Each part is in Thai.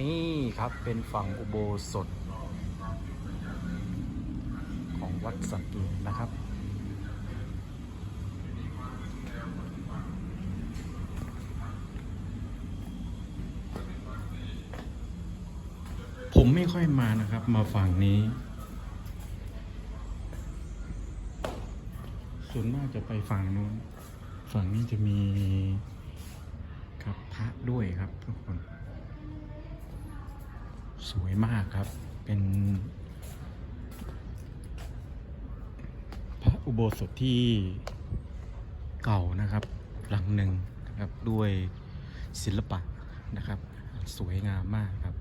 นี่ครับเป็นฝั่งอุโบสถ ของวัดสักเกตนะครับ ผมไม่ค่อยมานะครับมาฝั่งนี้ ส่วนมากจะไปฝั่งนู้น ฝั่งนี้จะมีครับพระด้วยครับทุกคน สวยมากครับ เป็นพระอุโบสถที่เก่านะครับ หลังหนึ่งนะครับด้วยศิลปะนะครับ สวยงามมากครับ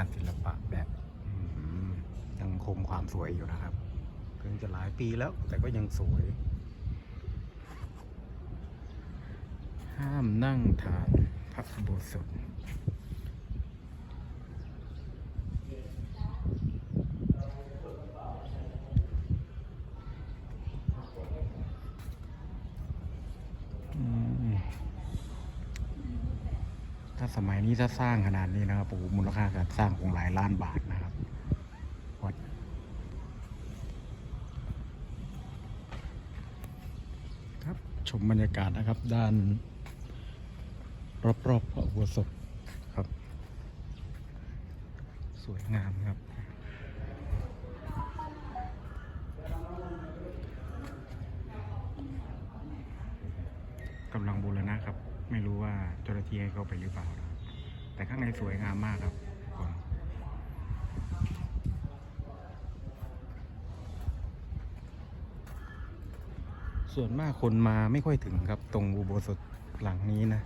ารศิลปะแบบยังคงความสวยอยู่นะครับ เพิ่งจะหลายปีแล้วแต่ก็ยังสวย ห้ามนั่งทานพระอุโบสถอืม ถ้าสมัยนี้ถ้าสร้างขนาดนี้นะครับโอ้โหมูลค่าการสร้างคงหลายล้านบาทนะครับวัดครับชมบรรยากาศนะครับ ด้าน รอบๆพระอุโบสถครับ สวยงามครับกำลังบูรณะครับ ไม่รู้ว่าเจ้าหน้าที่ให้เข้าไปหรือเปล่านะแต่ข้างในสวยงามมากครับคนส่วนมากคนมาไม่ค่อยถึงครับ ตรงอุโบสถหลังนี้นะ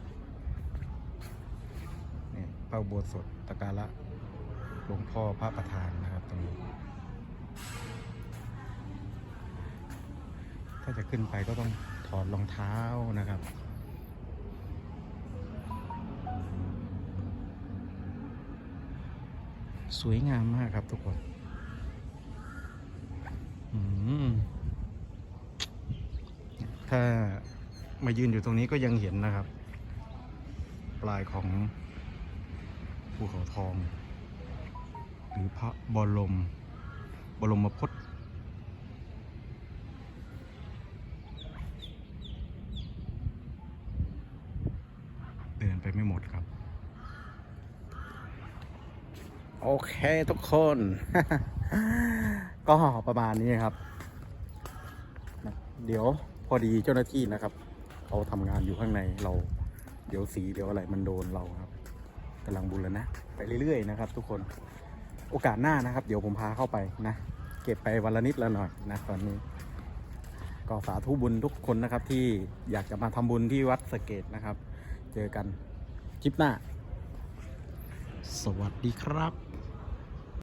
เนี่ยพระอุโบสถตะการะหลวงพ่อพระประธานนะครับตรงนี้ ถ้าจะขึ้นไปก็ต้องถอดรองเท้านะครับ สวยงามมากครับทุกคนถ้ามายืนอยู่ตรงนี้ก็ยังเห็นนะครับ ปลายของภูเขาทอง หรือพระบรม บรมพจน์เดินไปไม่หมดครับ โอเคทุกคน ก็ประมาณนี้ครับ เดี๋ยวพอดีเจ้าหน้าที่นะครับเขาทำงานอยู่ข้างในเรา เดี๋ยวสีเดี๋ยวอะไรมันโดนเราครับกำลังบูรณะไปเรื่อยๆนะครับ ทุกคนโอกาสหน้านะครับ เดี๋ยวผมพาเข้าไปนะ เก็บไปวันละนิดละหน่อยนะตอนนี้ ก็สาธุบุญทุกคนนะครับที่อยากจะมาทำบุญที่วัดสะเกตนะครับ เจอกันคลิปหน้าสวัสดีครับ